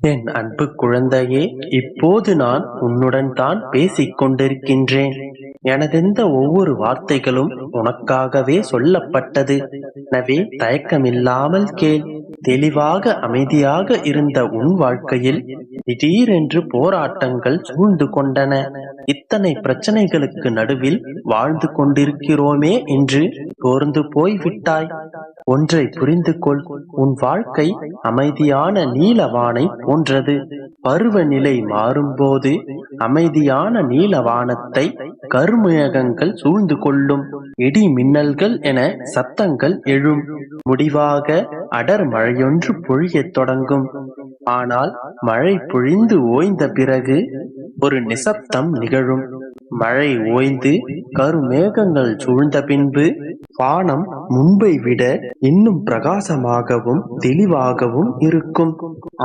என் அன்பு குழந்தையே இப்போது நான் உன்னுடன் தான் பேசிக் கொண்டிருக்கின்றேன் எனதெந்த ஒவ்வொரு வார்த்தைகளும் உனக்காகவே சொல்லப்பட்டது. எனவே தயக்கமில்லாமல் கேள். தெளிவாக அமைதியாக இருந்த உன் வாழ்க்கையில் திடீரென்று போராட்டங்கள் சூழ்ந்து கொண்டன. இத்தனை பிரச்சனைகளுக்கு நடுவில் வாழ்ந்து கொண்டிருக்கிறோமே என்று சோர்ந்து போய் விட்டாய் ஒன்றை புரிந்து கொள் உன் வாழ்க்கை அமைதியான நீலவானை போன்றது. பருவநிலை மாறும்போது அமைதியான நீலவானத்தை கருமேகங்கள் சூழ்ந்து கொள்ளும் இடி மின்னல்கள் என சத்தங்கள் எழும். முடிவாக அடர் மழையொன்று பொழியத் தொடங்கும். ஆனால் மழை பொழிந்து ஓய்ந்த பிறகு ஒரு நிசப்தம் நிகழும். மழை ஓய்ந்து கருமேகங்கள் சூழ்ந்த பின்பு வானம் முன்பை விட இன்னும் பிரகாசமாகவும் தெளிவாகவும் இருக்கும்.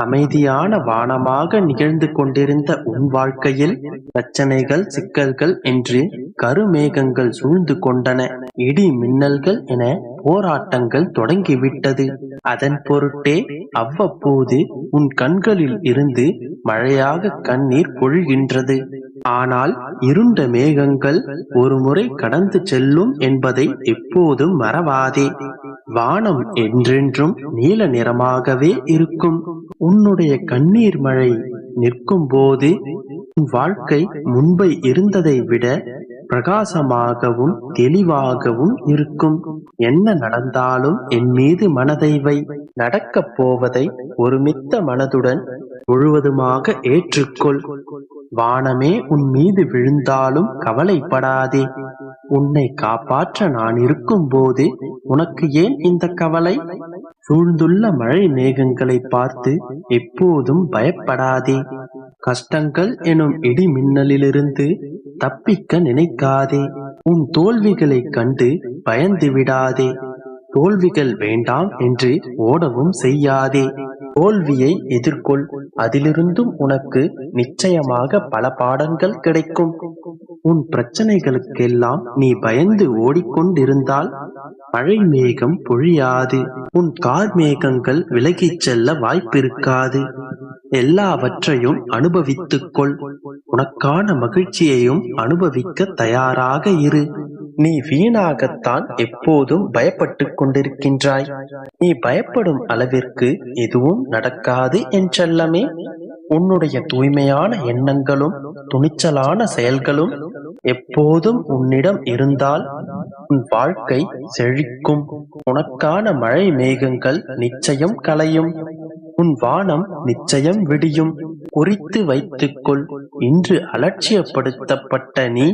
அமைதியான வானமாக நிகழ்ந்து கொண்டிருந்த உன் வாழ்க்கையில் பிரச்சனைகள் சிக்கல்கள் என்று கருமேகங்கள் சூழ்ந்து கொண்டன. இடி மின்னல்கள் என போராட்டங்கள் தொடங்கிவிட்டது. அதன் பொருட்டே அவ்வப்போது உன் கண்களில் இருந்து மழையாக கண்ணீர் பொழிகின்றது ஆனால் இருண்ட மேகங்கள் ஒரு முறை கடந்து செல்லும் என்பதை எப்போதும் மறவாதே. வானம் என்றென்றும் நீல நிறமாகவே இருக்கும். உன்னுடைய கண்ணீர் மழை நிற்கும் போது உன் வாழ்க்கை முன்பை இருந்ததை விட பிரகாசமாகவும் தெளிவாகவும் இருக்கும். என்ன நடந்தாலும் என் மீது மனதை வை. நடக்கப் போவதை ஒருமித்த மனதுடன் முழுவதுமாக ஏற்றுக்கொள். வானமே உன் மீது விழுந்தாலும் கவலைப்படாதே. உன்னை காப்பாற்ற நான் இருக்கும் போது உனக்கு ஏன் இந்த கவலை? சூழ்ந்துள்ள மழை மேகங்களை பார்த்து எப்போதும் பயப்படாதே. கஷ்டங்கள் எனும் இடி மின்னலிலிருந்து தப்பிக்க நினைக்காதே. உன் தோல்விகளை கண்டு பயந்து விடாதே. தோல்விகள் வேண்டாம் என்று ஓடவும் செய்யாதே. தோல்வியை எதிர்கொள். அதிலிருந்தும் உனக்கு நிச்சயமாக பல பாடங்கள் கிடைக்கும். உன் பிரச்சனைகளுக்கெல்லாம் நீ பயந்து ஓடிக்கொண்டிருந்தால் மழை மேகம் பொழியாது. உன் கார் மேகங்கள் விலகிச் செல்ல வாய்ப்பிருக்காது. எல்லாவற்றையும் அனுபவித்துக்கொள் உனக்கான மகிழ்ச்சியையும் அனுபவிக்க தயாராக இரு. நீ வீணாகத்தான் எப்போதும் பயப்பட்டுக் கொண்டிருக்கின்றாய். நீ பயப்படும் அளவிற்கு எதுவும் நடக்காது என்றல்லமே உன்னுடைய தூய்மையான எண்ணங்களும் துணிச்சலான செயல்களும் எப்போதும் உன்னிடம் இருந்தால் உன் வாழ்க்கை செழிக்கும். உனக்கான மழை மேகங்கள் நிச்சயம் கலையும் உன் வானம் நிச்சயம் விடியும். குறித்து வைத்துக்கொள். இன்று அலட்சியப்படுத்தப்பட்ட நீ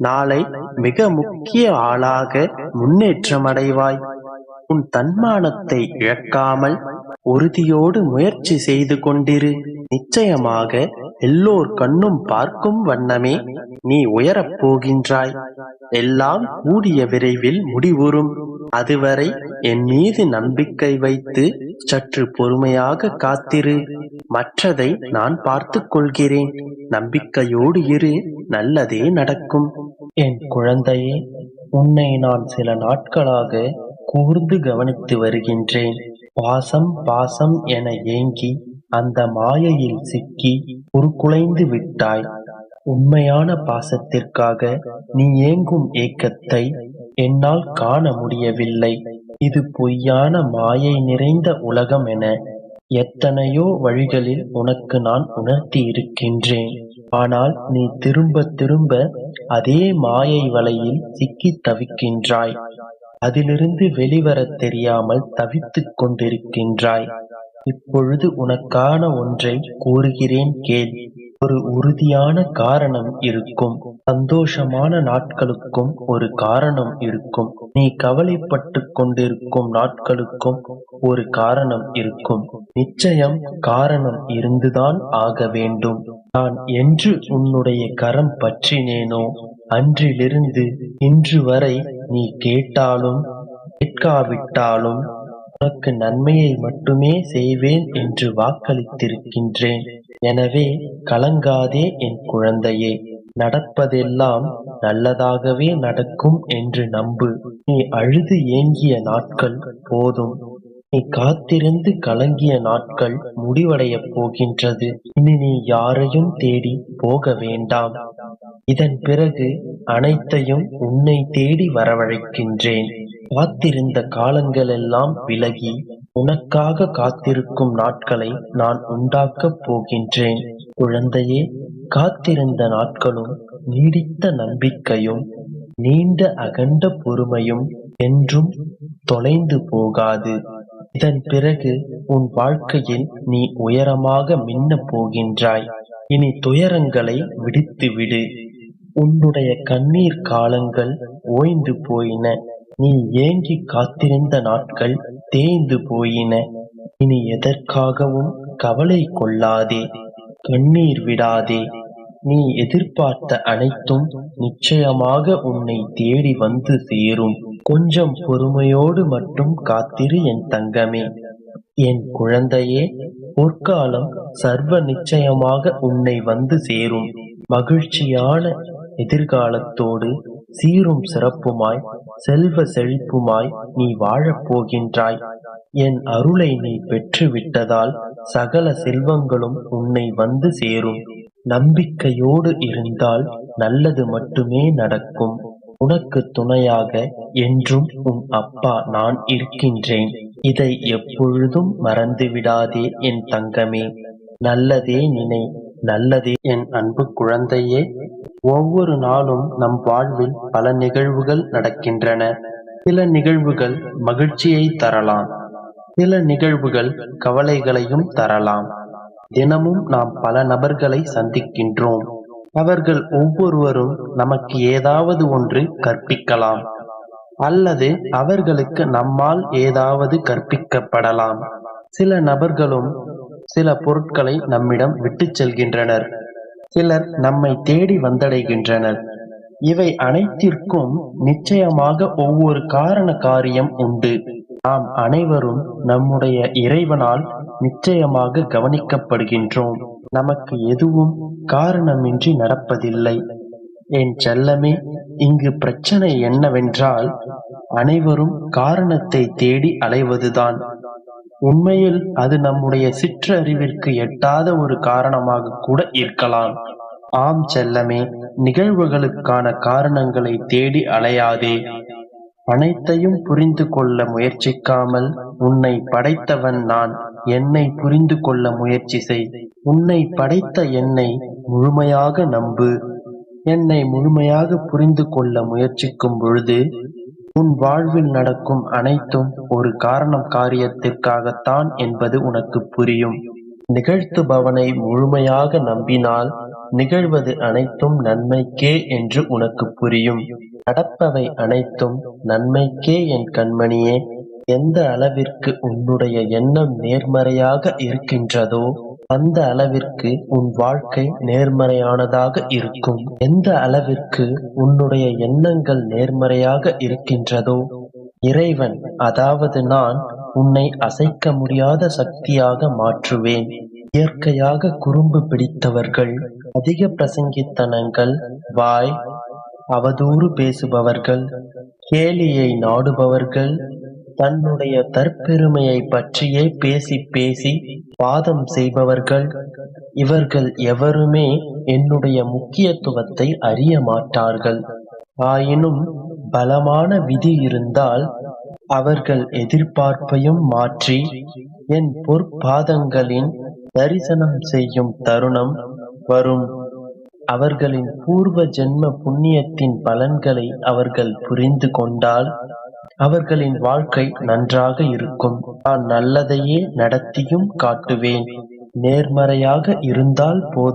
நாளை மிக முக்கிய ஆளாக முன்னேற்றமடைவாய். உன் தன்மானத்தை இழக்காமல் உறுதியோடு முயற்சி செய்து கொண்டிரு. நிச்சயமாக எல்லோர் கண்ணும் பார்க்கும் வண்ணமே நீ உயரப் போகின்றாய். எல்லாம் கூடிய விரைவில் முடிவுறும். அதுவரை என் மீது நம்பிக்கை வைத்து சற்று பொறுமையாக காத்திரு. மற்றதை நான் பார்த்து கொள்கிறேன். நம்பிக்கையோடு இரு. நல்லதே நடக்கும். என் குழந்தையே உன்னை நான் சில நாட்களாக கூர்ந்து கவனித்து வருகின்றேன். பாசம் பாசம் என ஏங்கி அந்த மாயையில் சிக்கி உருக்குலைந்து விட்டாய். உண்மையான பாசத்திற்காக நீ ஏங்கும் ஏக்கத்தை என்னால் காண முடியவில்லை. இது பொய்யான மாயை நிறைந்த உலகம் என எத்தனையோ வழிகளில் உனக்கு நான் உணர்த்தி இருக்கின்றேன் ஆனால் நீ திரும்ப திரும்ப அதே மாயை வலையில் சிக்கித் தவிக்கின்றாய். அதிலிருந்து வெளிவரத் தெரியாமல் தவித்துக் கொண்டிருக்கின்றாய். இப்பொழுது உனக்கான ஒன்றை கூறுகிறேன் கேள். ஒரு உறுதியான காரணம் இருக்கும். சந்தோஷமான நாட்களுக்கும் ஒரு காரணம் இருக்கும். நீ கவலைப்பட்டு கொண்டிருக்கும் நாட்களுக்கும் ஒரு காரணம் இருக்கும். நிச்சயம் காரணம் இருந்துதான் ஆக வேண்டும். நான் என்று உன்னுடைய கரம் பற்றினேனோ? அன்றிலிருந்து இன்று வரை நீ கேட்டாலும் கேட்காவிட்டாலும் உனக்கு நன்மையை மட்டுமே செய்வேன் என்று வாக்களித்திருக்கின்றேன். எனவே கலங்காதே என் குழந்தையே நடப்பதெல்லாம் நல்லதாகவே நடக்கும் என்று நம்பு. நீ அழுது ஏங்கிய நாட்கள் போதும். நீ காத்திருந்து கலங்கிய நாட்கள் முடிவடையப் போகின்றது. இனி நீ யாரையும் தேடி போக வேண்டாம். இதன் பிறகு அனைத்தையும் உன்னை தேடி வரவழைக்கின்றேன். காத்திருந்த காலங்களெல்லாம் விலகி உனக்காக காத்திருக்கும் நாட்களை நான் உண்டாக்கப் போகின்றேன். குழந்தையே காத்திருந்த நாட்களும் நீடித்த நம்பிக்கையும் நீண்ட அகண்ட பொறுமையும் என்றும் தொலைந்து போகாது. இதன் பிறகு உன் வாழ்க்கையில் நீ உயரமாக மின்னப் போகின்றாய். இனி துயரங்களை விடுத்துவிடு. உன்னுடைய கண்ணீர் காலங்கள் ஓய்ந்து போயின. நீ ஏங்கி காத்திருந்த நாட்கள் தேய்ந்து போயின. இனி எதற்காகவும் கவலை கொள்ளாதே. கண்ணீர் விடாதே. நீ எதிர்பார்த்த அனைத்தும் நிச்சயமாக உன்னை தேடி வந்து சேரும். கொஞ்சம் பொறுமையோடு மட்டும் காத்திரு என் தங்கமே. என் குழந்தையே பொற்காலம் சர்வ நிச்சயமாக உன்னை வந்து சேரும். மகிழ்ச்சியான எதிர்காலத்தோடு சீரும் சிறப்புமாய் செல்வ செழிப்புமாய் நீ வாழப் போகின்றாய். என் அருளை நீ பெற்று விட்டதால் சகல செல்வங்களும் உன்னை வந்து சேரும். நம்பிக்கையோடு இருந்தால் நல்லது மட்டுமே நடக்கும். உனக்கு துணையாக என்றும் உன் அப்பா நான் இருக்கின்றேன். இதை எப்பொழுதும் மறந்துவிடாதே என் தங்கமே. நல்லதே நினை. நல்லதே என் அன்பு குழந்தையே. ஒவ்வொரு நாளும் நம் வாழ்வில் பல நிகழ்வுகள் நடக்கின்றன. சில நிகழ்வுகள் மகிழ்ச்சியை தரலாம். சில நிகழ்வுகள் கவலைகளையும் தரலாம். தினமும் நாம் பல நபர்களை சந்திக்கின்றோம். அவர்கள் ஒவ்வொருவரும் நமக்கு ஏதாவது ஒன்று கற்பிக்கலாம். அல்லது அவர்களுக்கு நம்மால் ஏதாவது கற்பிக்கப்படலாம். சில நபர்களும் சில பொருட்களை நம்மிடம் விட்டுச் செல்கின்றனர். சிலர் நம்மை தேடி வந்தடைகின்றனர். இவை அனைத்திற்கும் நிச்சயமாக ஒவ்வொரு காரண காரியம் உண்டு. நாம் அனைவரும் நம்முடைய இறைவனால் நிச்சயமாக கவனிக்கப்படுகின்றோம். நமக்கு எதுவும் காரணமின்றி நடப்பதில்லை. என் செல்லமே இங்கு பிரச்சனை என்னவென்றால் அனைவரும் காரணத்தை தேடி அலைவதுதான். உண்மையில் அது நம்முடைய சிற்றறிவிற்கு எட்டாத ஒரு காரணமாக கூட இருக்கலாம். ஆம் செல்லமே நிகழ்வுகளுக்கான காரணங்களை தேடி அலையாதே. அனைத்தையும் புரிந்து கொள்ள முயற்சிக்காமல் உன்னை படைத்தவன் நான் என்னை புரிந்து கொள்ள முயற்சி செய். உன்னை படைத்த என்னை முழுமையாக நம்பு. என்னை முழுமையாக புரிந்து கொள்ள முயற்சிக்கும் பொழுது உன் வாழ்வில் நடக்கும் அனைத்தும் ஒரு காரணம் காரியத்திற்காகத்தான் என்பது உனக்கு புரியும். நிகழ்த்துபவனை முழுமையாக நம்பினால் நிகழ்வது அனைத்தும் நன்மைக்கே என்று உனக்கு புரியும். நடப்பவை அனைத்தும் நன்மைக்கே என் கண்மணியே எந்த அளவிற்கு உன்னுடைய எண்ணம் நேர்மறையாக இருக்கின்றதோ அந்த அளவிற்கு உன் வாழ்க்கை நேர்மறையானதாக இருக்கும். எந்த அளவிற்கு உன்னுடைய எண்ணங்கள் நேர்மறையாக இருக்கின்றதோ இறைவன் அதாவது நான் உன்னை அசைக்க முடியாத சக்தியாக மாற்றுவேன். இயற்கையாக குறும்பு பிடித்தவர்கள் அதிக பிரசங்கித்தனங்கள் வாய் அவதூறு பேசுபவர்கள் கேலியை நாடுபவர்கள் தன்னுடைய தற்பெருமையை பற்றியே பேசி பேசி வாதம் செய்பவர்கள் இவர்கள் எவருமே என்னுடைய முக்கியத்துவத்தை அறிய மாட்டார்கள். ஆயினும் பலமான விதி இருந்தால் அவர்கள் எதிர்பார்ப்பையும் மாற்றி என் பொற்பாதங்களின் தரிசனம் செய்யும் தருணம் வரும். அவர்களின் பூர்வ ஜென்ம புண்ணியத்தின் பலன்களை அவர்கள் புரிந்து கொண்டால் அவர்களின் வாழ்க்கை நன்றாக இருக்கும். நான் நல்லதையே நடத்தியும் காட்டுவேன். நேர்மறையாக இருந்தால் போதும்.